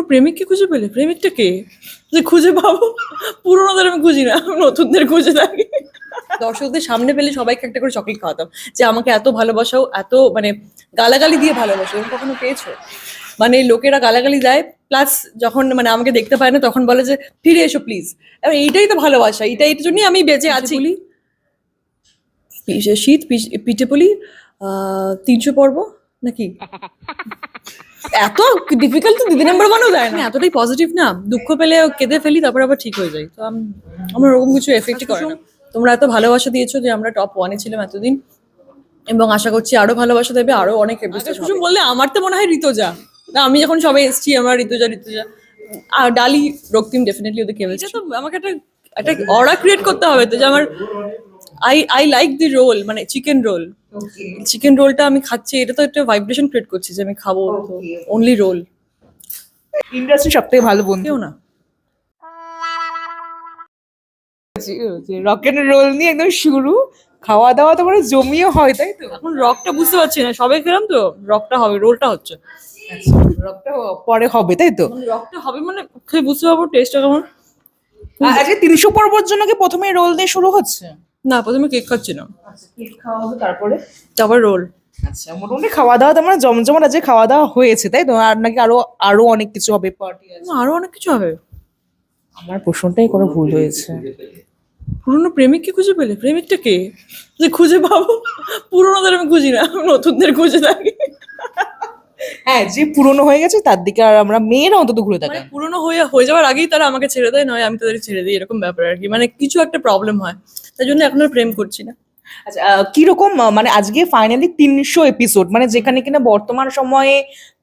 পুরনো প্রেমিককে খুঁজে পেলে? প্রেমিকটা কে? যে খুঁজে পাবো? পুরোনোদের আমি খুঁজি না নতুনদের খুঁজে থাকি। দর্শকদের সামনে পেলে সবাইকে একটা করে চকলেট খাওয়াতাম যে আমাকে এত ভালোবাসাও এত মানে গালাগালি দিয়ে ভালোবাসো এরকম কখনো পেয়েছ? মানে লোকেরা গালাগালি দেয় প্লাস যখন মানে আমাকে দেখতে পায় না তখন বলে যে ফিরে এসো প্লিজ এবার এইটাই তো ভালোবাসা এইটা এইটার জন্যই আমি বেঁচে আছি। শীত পিঠে পুলি আহ, তিনশো পর্ব নাকি? এত ডিফিকাল্ট তো দিদি নাম্বার ওয়ানও দেয় না। এতটাই পজিটিভ না দুঃখ পেলে কেঁদে ফেলি তারপর আবার ঠিক হয়ে যায়। তো আমার ওরকম কিছু এফেক্টই করে না। তোমরা এত ভালোবাসা দিয়েছ যে আমরা টপ ওয়ানে ছিলাম এতদিন। এবং আশা করছি আরও ভালোবাসা দেবে আরও অনেক এপিসোড বললে আমার তো মনে হয় ঋতুজা। না আমি যখন সবাই এসছি আমার ঋতুজা ঋতুজা। আর ডালি রক্তিম ডেফিনেটলি ওদের কেমিস্ট্রি তো আমাকে একটা একটা অরা ক্রিয়েট করতে হবে তো যে আমার I I like the roll মানে চিকেন রোল চিকেন রোলটা আমি খাচ্ছি এটা তো একটা ভাইব্রেশন ক্রিয়েট করছি যে আমি খাব। অনলি রোল ইন্ডাস্ট্রি সব থেকে ভালো বন্ধু। না। রক এন্ড রোল নিয়ে একদম শুরু খাওয়া দাওয়া তো মানে জমিয়ে হয় তাই তো? এখন রকটা বুঝতে পারছি না সবে খেলাম তো রকটা হবে রোলটা হচ্ছে। রকটা পরে হবে তাই তো? রকটা হবে মানে খেয়ে বুঝতে পারব টেস্টটা কেমন? আজকে তিনশো পর্বর জন্য কি প্রথমে রোল দিয়ে শুরু হচ্ছে? না প্রথমে কেক খাচ্ছি না কেক খাওয়া হবে তারপরে? তারপর রোল আচ্ছা মোটামুটি খাওয়া দাওয়া তো মানে জমজমাট আজকে খাওয়া দাওয়া হয়েছে তাই তো? আর নাকি আরও আরও অনেক কিছু হবে পার্টি আছে? আরও অনেক কিছু হবে। আমার প্রশ্নটাই কোনো ভুল হয়েছে। পুরনো প্রেমিককে খুঁজে পেলে? প্রেমিকটা কে? যে খুঁজে পাবো? পুরোনোদের আমি খুঁজি না নতুনদের খুঁজে থাকি হ্যাঁ যে পুরনো হয়ে গেছে তার দিকে আর আমরা মেয়েরা অন্তত ঘুরে মানে থাকি পুরনো হয়ে হয়ে যাওয়ার আগেই তারা আমাকে ছেড়ে দেয় নয় আমি তাদের ছেড়ে দিই এরকম ব্যাপার আর কি। মানে কিছু একটা প্রবলেম হয়। তাই জন্য এখন আর প্রেম করছি না। আচ্ছা কীরকম মানে আজকে ফাইনালি তিনশো এপিসোড মানে যেখানে কিনা বর্তমান সময়ে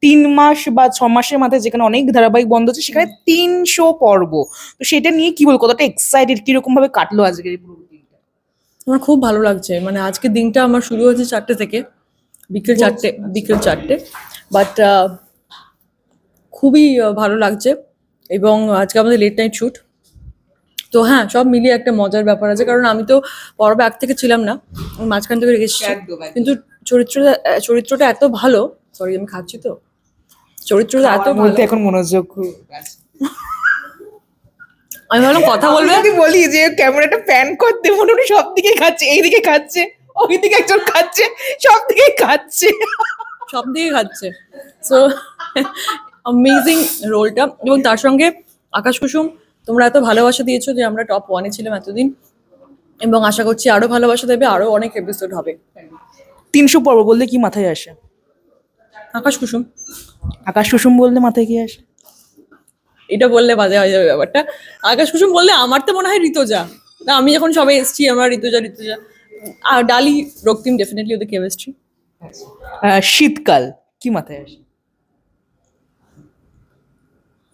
তিন মাস বা ছ মাসের মাথায় যেখানে অনেক ধারাবাহিক বন্ধ হচ্ছে সেখানে তিনশো পর্ব। তো সেটা নিয়ে কি বল কতটা এক্সাইটেড কীরকম ভাবে কাটলো আজকের এই পুরো দিনটা আমার খুব ভালো লাগছে মানে আজকে দিনটা আমার শুরু হয়েছে চারটে থেকে বিকেল চারটে বিকেল চারটে। বাট খুবই ভালো লাগছে এবং আজকে আমাদের লেট নাইট শ্যুট তো হ্যাঁ সব মিলিয়ে একটা মজার ব্যাপার আছে। কারণ আমি তো পর্ব এক থেকে ছিলাম না আমি মাঝখান থেকে রেখেছি। কিন্তু চরিত্রটা চরিত্রটা এত ভালো সরি আমি খাচ্ছি তো। চরিত্রটা এত ভালো। বলতে এখন মনোযোগ আমি ভাবলাম কথা বলবে? যদি বলি যে ক্যামেরাটা প্যান করতে মোটামুটি সব দিকে খাচ্ছে এইদিকে খাচ্ছে ওইদিকে একজন খাচ্ছে সব দিকে খাচ্ছে। সব দিকে খাচ্ছে সো অ্যামেজিং রোলটা এবং তার সঙ্গে আকাশ কুসুম তোমরা এত ভালোবাসা দিয়েছ যে আমরা টপ ওয়ানে ছিলাম এতদিন। এবং আশা করছি আরও ভালোবাসা দেবে আরও অনেক এপিসোড হবে। তিনশো পর্ব বললে কি মাথায় আসে? আকাশ কুসুম। আকাশ কুসুম বললে মাথায় কি আসে? এটা বললে বাজে হয়ে যাবে ব্যাপারটা। আকাশ কুসুম বললে আমার তো মনে হয় ঋতুজা। না আমি যখন সবাই এসছি আমার ঋতুজা ঋতুজা। আর ডালি রক্তিম ডেফিনেটলি ওদের কেমিস্ট্রি শীতকাল কি মাথায় আসে?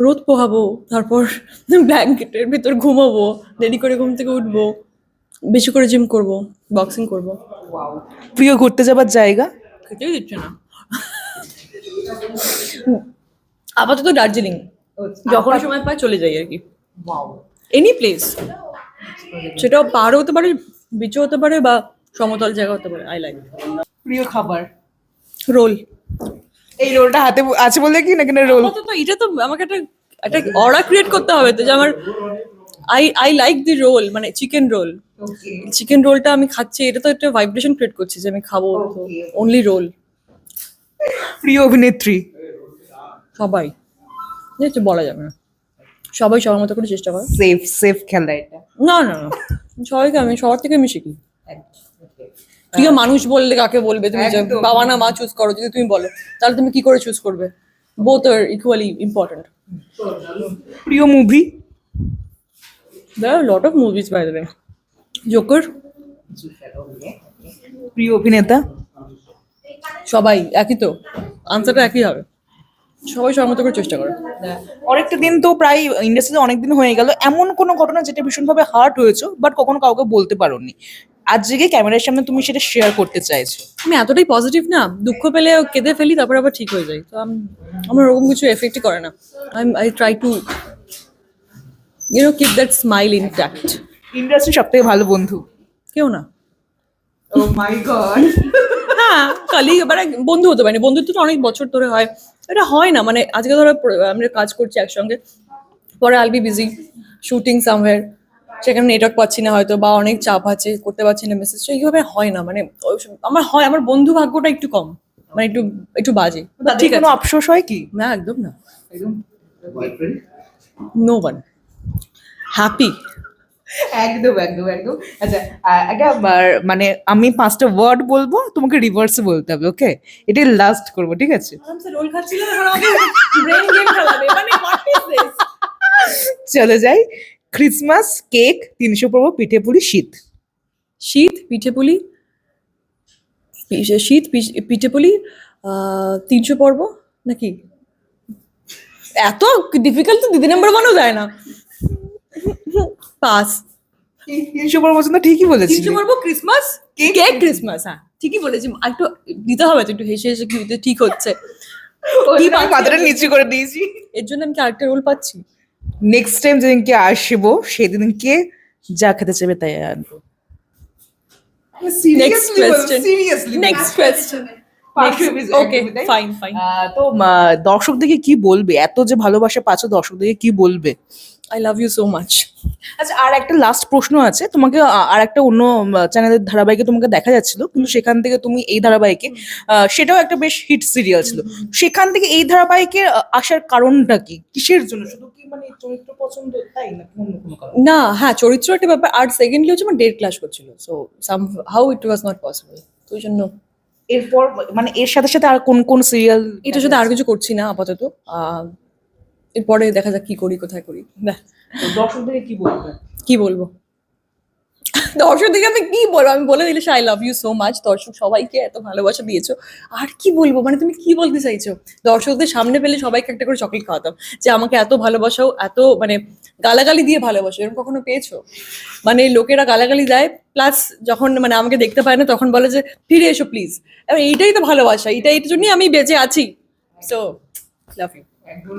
রোদ পোহাবো তারপর ব্ল্যাঙ্কেটের ভিতর ঘুমাবো দেরি করে ঘুম থেকে উঠবো বেশি করে জিম করব বক্সিং করব। প্রিয় ঘুরতে যাবার জায়গা? খেতেই দিচ্ছে না। আপাতত দার্জিলিং। যখন সময় পাই চলে যাই আর কি। এনি প্লেস সেটা পাহাড়ও হতে পারে বিচও হতে পারে বা সমতল জায়গা হতে পারে আই লাইক প্রিয় খাবার? রোল। এই রোলটা হাতে আছে বলে কি না কিনা রোল? আপাতত এটা তো আমাকে একটা একটা অরা ক্রিয়েট করতে হবে তো যে আমার I I like the roll মানে চিকেন রোল চিকেন রোলটা আমি খাচ্ছি এটা তো একটা ভাইব্রেশন ক্রিয়েট করছি যে আমি খাব অনলি রোল প্রিয় অভিনেত্রী। সবাই। যেহেতু বলা যাবে না। সবাই সবার মতো করে চেষ্টা করে। সেফ সেফ খেলা এটা। না না না। সবাইকে আমি সবার থেকে আমি শিখি। প্রিয় মানুষ বললে কাকে বলবে? তুমি বাবা না মা চুজ করো যদি তুমি বলো তাহলে তুমি কি করে চুজ করবে? বোথ আর ইকুয়ালি ইম্পর্টেন্ট প্রিয় movie are a lot of movies, by the way. প্রিয় অভিনেতা? সবাই একই তো? আনসারটা একই হবে। সবাই সবার মতো করে চেষ্টা করে। অনেকটা দিন তো প্রায় ইন্ডাস্ট্রিতে অনেক দিন হয়ে গেল। এমন কোনো ঘটনা যেটা ভীষণভাবে হার্ট হয়েছে বাট কখনো কাউকে বলতে পারোনি। আজ জেগে ক্যামেরার সামনে তুমি সেটা শেয়ার করতে চাইছো। আমি এতটাই পজিটিভ না দুঃখ পেলে কেঁদে ফেলি তারপর আবার ঠিক হয়ে যায়। তো আমার ওরকম কিছু এফেক্টই করে না। I I try to you know keep that smile intact industry সব থেকে ভালো বন্ধু। কেউ না। ও মাই গড হ্যাঁ কালি এবার বন্ধু হতে পারে বন্ধুত্ব তো অনেক বছর ধরে হয়। এটা হয় না মানে আজকে ধরো আমরা কাজ করছি একসঙ্গে। পরে all be busy shooting somewhere সেখানে নেটওয়ার্ক পাচ্ছি না হয়তো বা অনেক চাপ আছে করতে পারছি না মেসেজ তো এইভাবে হয় না। মানে আমার হয় আমার বন্ধু ভাগ্যটা একটু কম। মানে একটু একটু বাজে। ঠিক কোনো আছে। আফসোস হয় কি? না একদম না। একদম। নো ওয়ান হ্যাপি একদম একদম একদম। আচ্ছা একটা মানে আমি পাঁচটা ওয়ার্ড বলব তোমাকে রিভার্সে বলতে হবে ওকে এটাই লাস্ট করব ঠিক আছে? মানে চলে যাই। ক্রিসমাস কেক তিনশো পর্ব পিঠে পুলি শীত। শীত পিঠে পুলি শীত পিঠে পুলি তিনশো পর্ব নাকি? এত ডিফিকাল্ট তো দিদি নাম্বার ওয়ানও যায় না। পাস তিনশো পর্ব পর্যন্ত ঠিকই বলেছি তিনশো পর্ব ক্রিসমাস কেক ক্রিসমাস হ্যাঁ ঠিকই বলেছি। একটু দিতে হবে একটু হেসে হেসে কি ঠিক হচ্ছে। নিচু করে দিয়েছি। এর জন্য আমি কি আরেকটা রোল পাচ্ছি। নেক্সট টাইম যেদিনকে আসব সেদিনকে যা খেতে চাইবে তাই আনব ফাইন তো দর্শকদেরকে কি বলবে? এত যে ভালোবাসা পাচ্ছ দর্শকদেরকে কি বলবে? I love you so much আচ্ছা আর একটা লাস্ট প্রশ্ন আছে তোমাকে আর একটা অন্য চ্যানেলের ধারাবাহিকে তোমাকে দেখা যাচ্ছিল কিন্তু সেখান থেকে তুমি এই ধারাবাহিকে সেটাও একটা বেশ হিট সিরিয়াল ছিল। সেখান থেকে এই ধারাবাহিকে আসার কারণটা কি? কিসের জন্য? শুধু কি মানে চরিত্র পছন্দ তাই না অন্য কোনো কারণ? না হ্যাঁ চরিত্র একটা ব্যাপার আর সেকেন্ডলি হচ্ছে আমার ডেট ক্লাস করছিল so somehow it was not possible তো ওই জন্য। এরপর মানে এর সাথে সাথে আর কোন কোন সিরিয়াল এটার সাথে আর কিছু করছি না আপাতত এরপরে দেখা যাক কি করি কোথায় করি। দর্শকদেরকে কি বলবে কি বলব? দর্শকদেরকে আমি কি বলব? আমি বলে দিলে I love you so much দর্শক সবাইকে এত ভালোবাসা দিয়েছ। আর কি বলব? মানে তুমি কি বলতে চাইছো? দর্শকদের সামনে পেলে সবাইকে একটা করে চকলেট খাওয়াতাম। যে আমাকে এত ভালোবাসাও এত মানে গালাগালি দিয়ে ভালোবাসো। এরকম কখনো পেয়েছ? মানে লোকেরা গালাগালি দেয় প্লাস যখন মানে আমাকে দেখতে পায় না তখন বলে যে ফিরে এসো প্লিজ এবার এইটাই তো ভালোবাসা। এইটাই এইটার জন্যই আমি বেঁচে আছি। So love you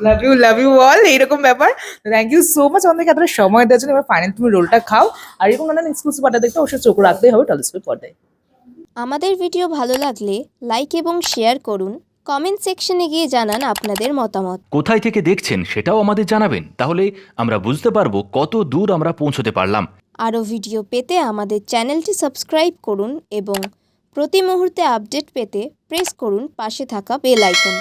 love you love you all এইরকম ব্যাপার। থ্যাংক ইউ সো মাচ আমাদেরকে এতটা সময় দেওয়ার জন্য। এবার ফাইনাল তুমি রোলটা খাও। আর এরকম নানান এক্সক্লুসিভ আড্ডা দেখতে অবশ্যই চোখ রাখতেই হবে টলিস্কোপ পর্দায়। আমাদের ভিডিও ভালো লাগলে লাইক এবং শেয়ার করুন। কমেন্ট সেকশনে গিয়ে জানান আপনাদের মতামত। কোথায় থেকে দেখছেন সেটাও আমাদের জানাবেন। তাহলে আমরা বুঝতে পারব কত দূর আমরা পৌঁছতে পারলাম। আরও ভিডিও পেতে আমাদের চ্যানেলটি সাবস্ক্রাইব করুন এবং প্রতি মুহূর্তে আপডেট পেতে প্রেস করুন পাশে থাকা বেল আইকন